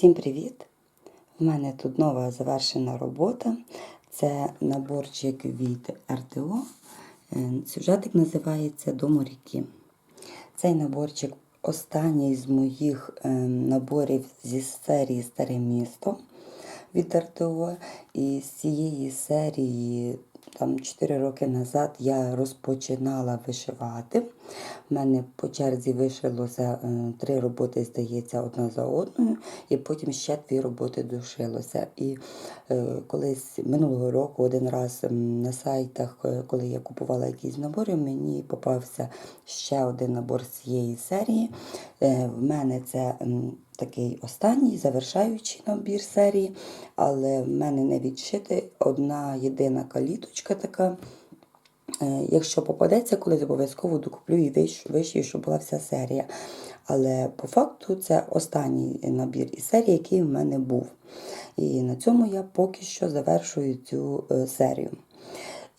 Всім привіт! У мене тут нова завершена робота. Це наборчик від РТО. Е, Сюжетик називається До моряки. Цей наборчик останній з моїх е, наборів зі серії Старе місто від РТО. І з цієї серії там 4 роки назад я розпочинала вишивати. У мене по черзі вишилося е, три роботи, здається, одна за одною, і потім ще дві роботи дошилося. І е, колись минулого року один раз на сайтах, е, коли я купувала якісь набори, мені попався ще один набор з цієї серії. Е, в мене це такий останній завершаючий набір серії, але в мене не відшити одна єдина каліточка така. Е, Якщо попадеться, колись обов'язково докуплю і виш- вишию, щоб була вся серія. Але по факту це останній набір із серії, який в мене був. І на цьому я поки що завершую цю е, серію.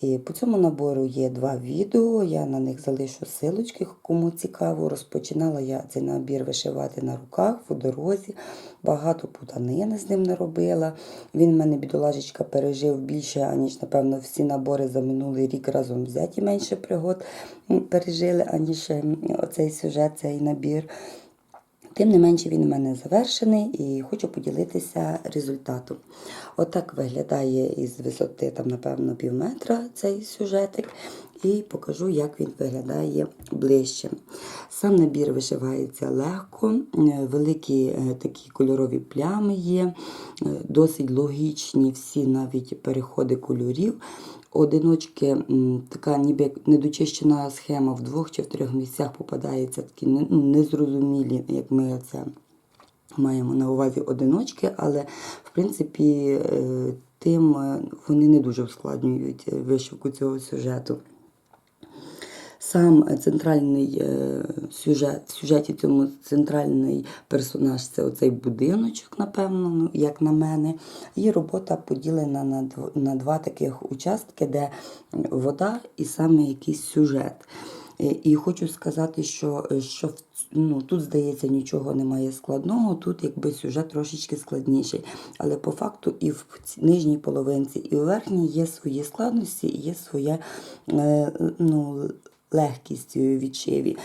І по цьому набору є два відео, я на них залишу силочки, кому цікаво. Розпочинала я цей набір вишивати на руках, в дорозі. Багато путанини з ним наробила. Він в мене, бідолажечка, пережив більше, аніж, напевно, всі набори за минулий рік разом взяті менше пригод пережили, аніж оцей сюжет, цей набір. Тим не менше він у мене завершений і хочу поділитися результатом. Отак виглядає із висоти, там, напевно, пів метра цей сюжетик. І покажу, як він виглядає ближче. Сам набір вишивається легко, великі е, такі кольорові плями є, е, досить логічні всі навіть переходи кольорів. Одиночки, така ніби як недочищена схема в двох чи в трьох місцях попадається такі ну, незрозумілі, як ми це маємо на увазі одиночки, але в принципі е, тим е, вони не дуже ускладнюють е, вишивку цього сюжету. Сам центральний е, сюжет, в сюжеті цьому центральний персонаж це оцей будиночок, напевно, ну, як на мене. І робота поділена на, на два таких участки, де вода і саме якийсь сюжет. Е, І хочу сказати, що, е, що ну, тут, здається, нічого немає складного, тут якби сюжет трошечки складніший. Але по факту і в нижній половинці, і в верхній є свої складності, і є своя е, ну, легкість у відшиві.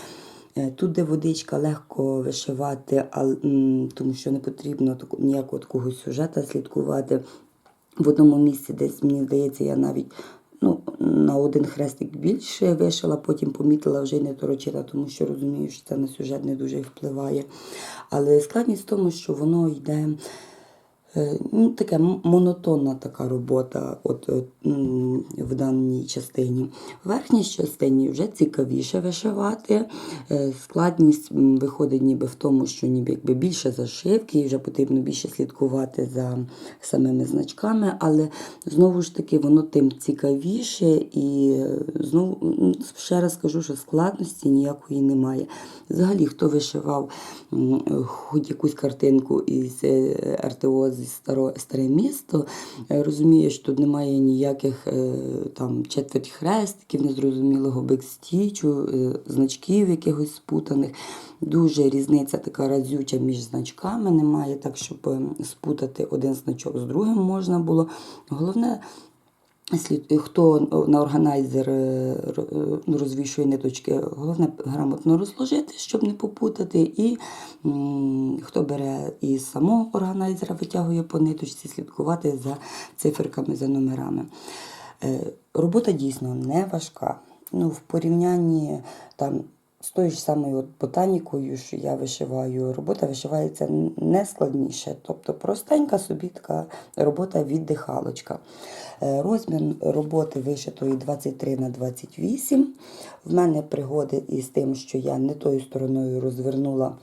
Е, Тут, де водичка легко вишивати, тому що не потрібно ніякого такого сюжета слідкувати. В одному місці, десь, мені здається, я навіть ну, на один хрестик більше вишила, потім помітила вже й не торочила, тому що розумію, що це на сюжет не дуже впливає. Але складність в тому, що воно йде. Е, Ну, таке монотонна така робота от, от, в даній частині. В верхній частині вже цікавіше вишивати. Е, Складність виходить ніби в тому, що ніби якби більше зашивки, і вже потрібно більше слідкувати за самими значками, але знову ж таки воно тим цікавіше і е, знову ще раз скажу, що складності ніякої немає. Взагалі, хто вишивав хоч якусь картинку із е, РТО зі старо, старе місто, Розумієш, розуміє, що тут немає ніяких е, там четверть хрестиків, незрозумілого бекстічу, е, значків якихось спутаних. Дуже різниця така разюча між значками. Немає так, щоб е, спутати один значок з другим можна було. Головне. Хто на органайзер е, е, розвішує ниточки, головне грамотно розложити, щоб не попутати. І хто бере із самого органайзера, витягує по ниточці, слідкувати за циферками, за номерами. Е, Робота дійсно не важка. Ну, в порівнянні там, з тою ж самою от ботанікою, що я вишиваю, робота вишивається не складніше. Тобто простенька собі така робота віддихалочка. Е, Розмір роботи вишитої 23 на 28. В мене пригоди із тим, що я не тою стороною розвернула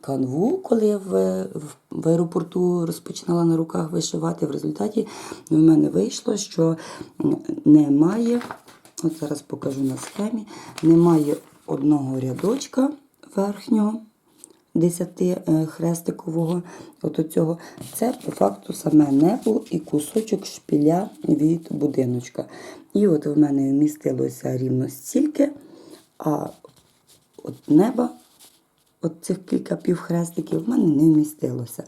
канву, коли я в, в, в аеропорту розпочинала на руках вишивати. В результаті в мене вийшло, що немає, от зараз покажу на схемі, немає одного рядочка верхнього. 10 е, хрестикового от цього. Це по факту саме небо і кусочок шпіля від будиночка. І от в мене вмістилося рівно стільки, а от неба от цих кілька півхрестиків в мене не вмістилося.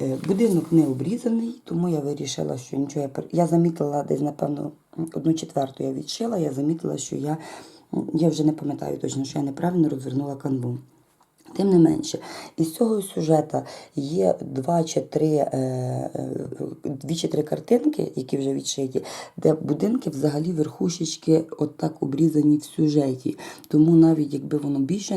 Е, Будинок не обрізаний, тому я вирішила, що нічого я я замітила десь, напевно, одну четверту я відшила. Я замітила, що я, я вже не пам'ятаю точно, що я неправильно розвернула канву. Тим не менше, із цього сюжета є два чи три, е, е, дві чи три картинки, які вже відшиті, де будинки взагалі верхушечки отак обрізані в сюжеті. Тому навіть якби воно більше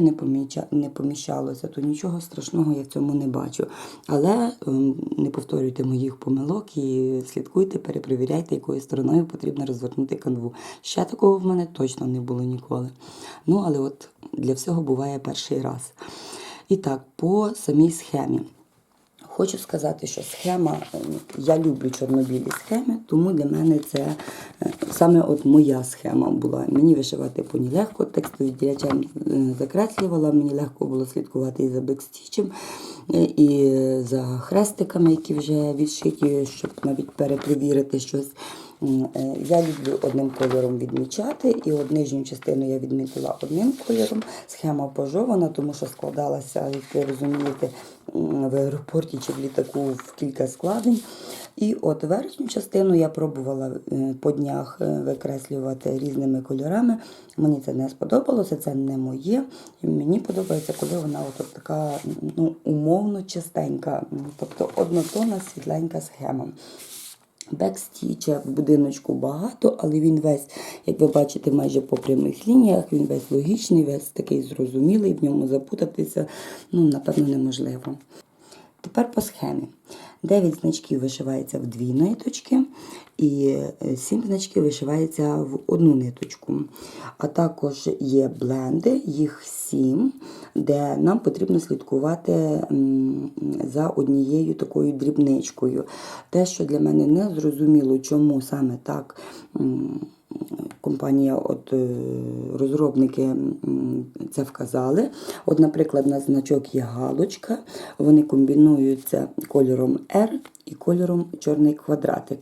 не поміщалося, то нічого страшного я в цьому не бачу. Але ем, не повторюйте моїх помилок і слідкуйте, перепровіряйте, якою стороною потрібно розвернути канву. Ще такого в мене точно не було ніколи. Ну, але от для всього буває перший раз. І так, по самій схемі. Хочу сказати, що схема, я люблю чорнобілі схеми, тому для мене це е, саме от моя схема була. Мені вишивати по ній легко, текстові діячем е, закреслювала, мені легко було слідкувати і за бекстічем, е, і за хрестиками, які вже відшиті, щоб навіть перепровірити щось. Е, Я люблю одним кольором відмічати, і от нижню частину я відмітила одним кольором. Схема пожована, тому що складалася, як ви розумієте, в аеропорті чи в літаку в кілька складень. І от верхню частину я пробувала е, по днях е, викреслювати різними кольорами. Мені це не сподобалося, це не моє. Мені подобається, коли вона от така ну, умовно чистенька, тобто однотонна світленька схема. Бекстіча в будиночку багато, але він весь, як ви бачите, майже по прямих лініях, він весь логічний, весь такий зрозумілий, в ньому запутатися ну, напевно, неможливо. Тепер по схемі. 9 значків вишивається в дві ниточки, і 7 значків вишивається в одну ниточку. А також є бленди, їх 7, де нам потрібно слідкувати за однією такою дрібничкою. Те, що для мене не зрозуміло, чому саме так. Компанія, от е, розробники це вказали. От, наприклад, на значок є галочка, вони комбінуються кольором R і кольором чорний квадратик.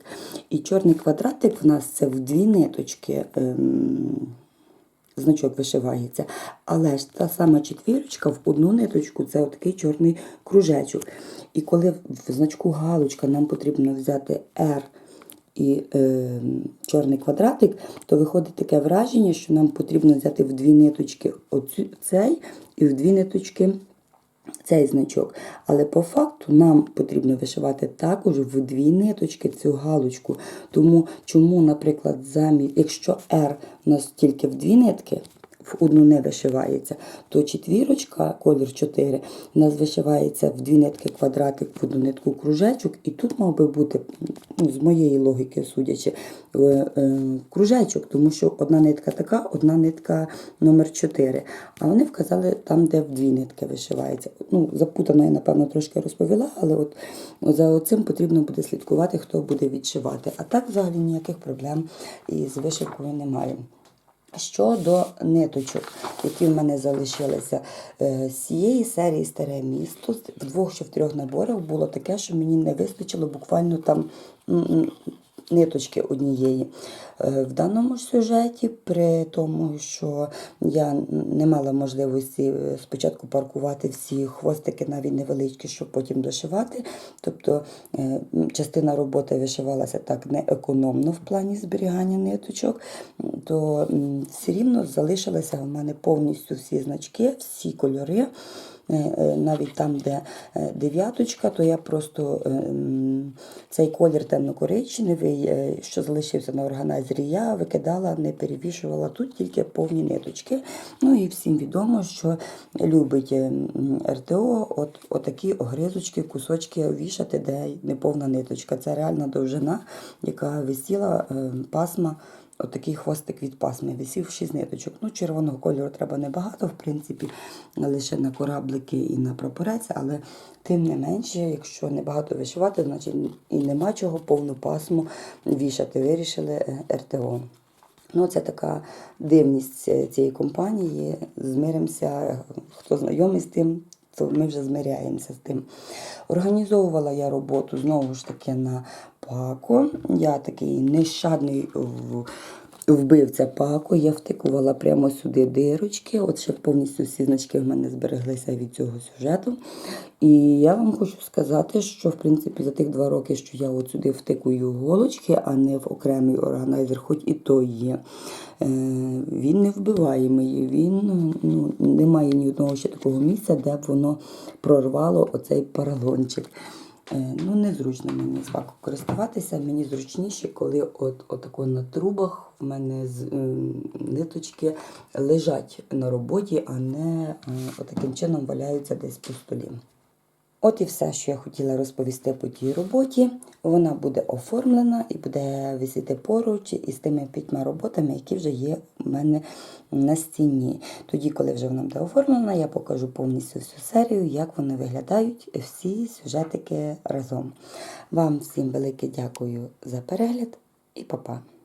І чорний квадратик в нас це в дві ниточки. ем, значок вишивається. Але ж та сама четвірочка в одну ниточку це отакий чорний кружечок. І коли в значку галочка нам потрібно взяти R і е, чорний квадратик, то виходить таке враження, що нам потрібно взяти в дві ниточки цей і в дві ниточки цей значок. Але по факту нам потрібно вишивати також в дві ниточки цю галочку. Тому чому, наприклад, замість, якщо R у нас тільки в дві нитки, в одну не вишивається, то четвірочка, колір 4, у нас вишивається в дві нитки квадратик, в одну нитку кружечок, і тут мав би бути, ну, з моєї логіки судячи, е, е, кружечок, тому що одна нитка така, одна нитка номер 4. А вони вказали там, де в дві нитки вишивається. Ну, запутано я, напевно, трошки розповіла, але от за цим потрібно буде слідкувати, хто буде відшивати. А так взагалі ніяких проблем із вишивкою немає. Щодо ниточок, які в мене залишилися. Е, з цієї серії Старе місто, в двох чи в трьох наборах було таке, що мені не вистачило буквально там ниточки однієї. Е, В даному ж сюжеті, при тому, що я не мала можливості е, спочатку паркувати всі хвостики, навіть невеличкі, щоб потім дошивати. Тобто е, частина роботи вишивалася так не економно в плані зберігання ниточок, то все рівно залишилися в мене повністю всі значки, всі кольори. Е, е, навіть там, де е, дев'яточка, то я просто цей колір темно-коричневий, що залишився на органайзері, я викидала, не перевішувала тут тільки повні ниточки. Ну і всім відомо, що любить РТО от, отакі огризочки, кусочки вішати, де неповна ниточка. Це реальна довжина, яка висіла пасма. Отакий хвостик від пасми висів 6 ниточок. Ну, червоного кольору треба небагато, в принципі, лише на кораблики і на прапорець, але тим не менше, якщо небагато вишивати, значить і нема чого повну пасму вішати. Вирішили е, РТО. Ну, це така дивність е, цієї компанії. Змиримося, хто знайомий з тим, то ми вже змиряємося з тим. Організовувала я роботу знову ж таки на пако. Я такий нещадний вбивця паку. Я втикувала прямо сюди дирочки. От ще повністю всі значки в мене збереглися від цього сюжету. І я вам хочу сказати, що в принципі за тих два роки, що я от сюди втикую голочки, а не в окремий органайзер, хоч і той є. е, Він не вбиваємий, він ну, немає ні одного ще такого місця, де б воно прорвало оцей поролончик. Е, Ну, незручно мені з ваку користуватися. Мені зручніше, коли от, отако на трубах в мене з, ем, ниточки лежать на роботі, а не е, отаким чином валяються десь по столі. От і все, що я хотіла розповісти по тій роботі. Вона буде оформлена і буде висіти поруч із тими п'ятьма роботами, які вже є у мене на стіні. Тоді, коли вже вона буде оформлена, я покажу повністю всю серію, як вони виглядають, всі сюжетики разом. Вам всім велике дякую за перегляд і па-па!